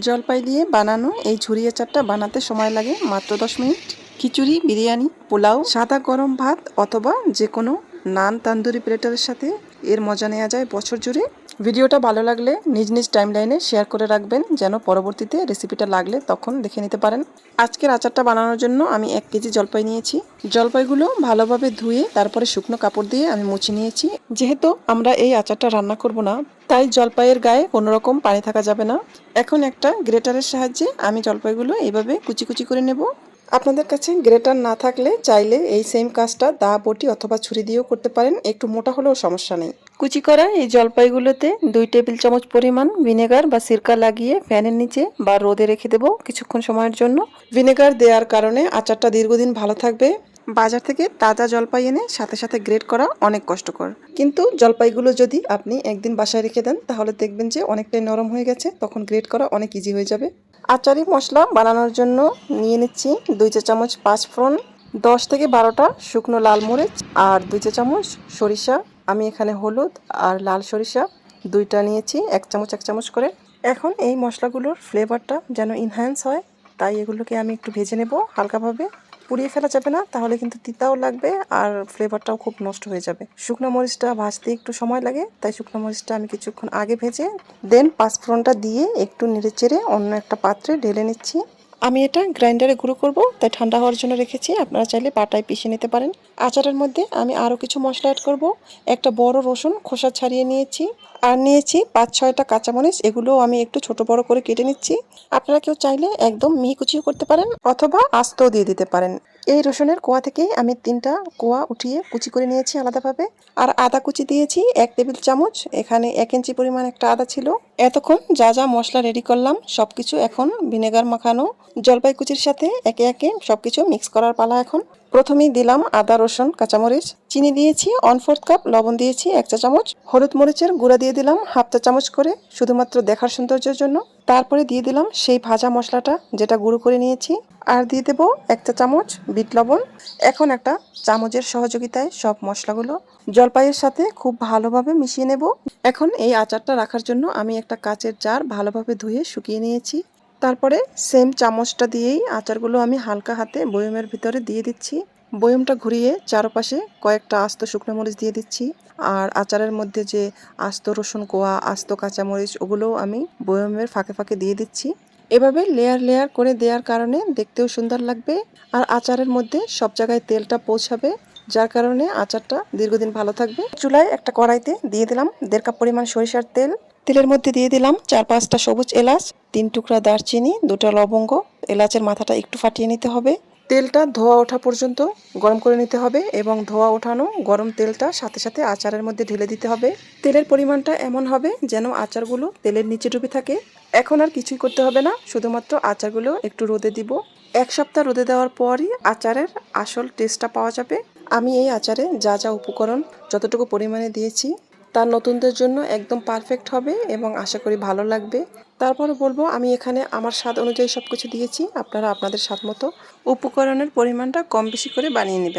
জলপাই দিয়ে বানানো এই ঝুরি আচারটা বানাতে সময় লাগে মাত্র দশ মিনিট। খিচুড়ি, বিরিয়ানি, পোলাও, সাদা গরম ভাত অথবা যে কোনো নান তান্দুরি প্লেটারের সাথে এর মজা নেওয়া যায় বছর জুড়ে। ভিডিওটা ভালো লাগলে নিজ নিজ টাইমলাইনে শেয়ার করে রাখবেন, যেন পরবর্তীতে রেসিপিটা লাগলে তখন দেখে নিতে পারেন। আজকের আচারটা বানানোর জন্য আমি এক কেজি জলপাই নিয়েছি। জলপাইগুলো ভালোভাবে ধুয়ে তারপরে শুকনো কাপড় দিয়ে আমি মুছে নিয়েছি। যেহেতু আমরা এই আচারটা রান্না করব না, তাই জলপাইয়ের গায়ে কোনো রকম পানি থাকা যাবে না। এখন একটা গ্রেটারের সাহায্যে আমি জলপাইগুলো এইভাবে কুচি কুচি করে নেব। আপনাদের কাছে গ্রেটার না থাকলে চাইলে এই সেম কাজটা দা বটি অথবা ছুরি দিয়েও করতে পারেন। একটু মোটা হলেও সমস্যা নেই। কুচি করা এই জলপাইগুলোতে দুই টেবিল চামচ পরিমাণ ভিনেগার বা সিরকা লাগিয়ে ফ্যানের নিচে বা রোদে রেখে দেবো কিছুক্ষণ সময়ের জন্য। ভিনেগার দেওয়ার কারণে আচারটা দীর্ঘদিন ভালো থাকবে। বাজার থেকে তাজা জলপাই এনে সাথে সাথে গ্রেড করা অনেক কষ্টকর। কিন্তু জলপাইগুলো যদি আপনি একদিন বাসায় রেখে দেন তাহলে দেখবেন যে অনেকটাই নরম হয়ে গেছে। তখন গ্রেড করা অনেক ইজি হয়ে যাবে। আচারি মশলা বানানোর জন্য নিয়ে নিচ্ছি দুই চা চামচ পাঁচ ফোড়ন দশ থেকে বারোটা শুকনো লাল মরিচ আর দুই চা চামচ সরিষা। আমি এখানে হলুদ আর লাল সরিষা দুইটা নিয়েছি, এক চামচ এক চামচ করে। এখন এই মশলাগুলোর ফ্লেভারটা যেন ইনহ্যান্স হয়, তাই এগুলোকে আমি একটু ভেজে নেব হালকাভাবে। পুড়িয়ে ফেলা যাবে না, তাহলে কিন্তু তিতাও লাগবে আর ফ্লেভারটাও খুব নষ্ট হয়ে যাবে। শুকনো মরিচটা ভাজতে একটু সময় লাগে, তাই শুকনো মরিচটা আমি কিছুক্ষণ আগে ভেজে দেন পাঁচফোড়নটা দিয়ে একটু নেড়ে চেড়ে অন্য একটা পাত্রে ঢেলে নিচ্ছি। আমি এটা গ্রাইন্ডারে গুঁড়ো করব, তাই ঠান্ডা হওয়ার জন্য রেখেছি। আপনারা চাইলে পাটায় পিষে নিতে পারেন। আচারের মধ্যে আমি আরও কিছু মশলা অ্যাড করব। একটা বড় রসুন খোসা ছাড়িয়ে নিয়েছি। আর নিয়েছি পাঁচ ছয়টা কাঁচামরিচ, এগুলোও আমি একটু ছোট বড় করে কেটে নিচ্ছি। আপনারা কেউ চাইলে একদম মিহি কুচিও করতে পারেন, অথবা আস্তও দিয়ে দিতে পারেন। এই রসুনের কোয়া থেকেই আমি তিনটা কোয়া উঠিয়ে কুচি করে নিয়েছি আলাদাভাবে। আর আদা কুচি দিয়েছি এক টেবিল চামচ, এখানে এক ইঞ্চি পরিমাণ একটা আদা ছিল। এতক্ষণ যা যা মশলা রেডি করলাম, সবকিছু এখন ভিনেগার মাখানো। জলপাই কুচির সাথে একে একে সবকিছু মিক্স করার পালা এখন। প্রথমেই দিলাম আদা, রসুন, কাঁচামরিচ। চিনি দিয়েছি ওয়ান ফোর্থ কাপ লবণ দিয়েছি, এক চা চামচ। হলুদ মরিচের গুঁড়া দিয়ে দিলাম হাফ চা চামচ করে, শুধুমাত্র দেখার সৌন্দর্যের জন্য। তারপরে দিয়ে দিলাম সেই ভাজা মশলাটা, যেটা গুঁড়ো করে নিয়েছি। আর দিয়ে দেবো এক চা চামচ বিট লবণ। এখন একটা চামচের সহযোগিতায় সব মশলাগুলো জলপাইয়ের সাথে খুব ভালোভাবে মিশিয়ে নেব। এখন এই আচারটা রাখার জন্য আমি একটা কাচের জার ভালোভাবে ধুয়ে শুকিয়ে নিয়েছি। তারপরে সেম চামচটা দিয়েই আচারগুলো আমি হালকা হাতে বয়মের ভিতরে দিয়ে দিচ্ছি। বয়মটা ঘুরিয়ে চারপাশে কয়েকটা আস্ত শুকনো মরিচ দিয়ে দিচ্ছি। আর আচারের মধ্যে যে আস্ত রসুন কোয়া, আস্ত কাঁচামরিচ ওগুলোও আমি বয়মের ফাঁকে ফাঁকে দিয়ে দিচ্ছি। এভাবে লেয়ার লেয়ার করে দেওয়ার কারণে দেখতেও সুন্দর লাগবে। আর আচারের মধ্যে সব জায়গায় তেলটা পৌঁছাবে, যার কারণে আচারটা দীর্ঘদিন ভালো থাকবে। চুলায় একটা কড়াইতে দিয়ে দিলাম দেড় কাপ পরিমাণ সরিষার তেল। তেলের মধ্যে দিয়ে দিলাম চার পাঁচটা সবুজ এলাচ, তিন টুকরা দারচিনি, দুটো লবঙ্গ। এলাচের মাথাটা একটু ফাটিয়ে নিতে হবে। তেলটা ধোয়া ওঠা পর্যন্ত গরম করে নিতে হবে এবং ধোয়া ওঠানো গরম তেলটা সাথে সাথে আচারের মধ্যে ঢেলে দিতে হবে। তেলের পরিমাণটা এমন হবে যেন আচারগুলো তেলের নিচে ডুবে থাকে। এখন আর কিছুই করতে হবে না, শুধুমাত্র আচারগুলো একটু রোদে দিব। এক সপ্তাহ রোদে দেওয়ার পরই আচারের আসল টেস্টটা পাওয়া যাবে। আমি এই আচারে যা যা উপকরণ যতটুকু পরিমাণে দিয়েছি তার নতুনদের জন্য একদম পারফেক্ট হবে এবং আশা করি ভালো লাগবে। তারপরে বলব, আমি এখানে আমার স্বাদ অনুযায়ী সব কিছু দিয়েছি, আপনারা আপনাদের স্বাদ মতো উপকরণের পরিমাণটা কম বেশি করে বানিয়ে নেবেন।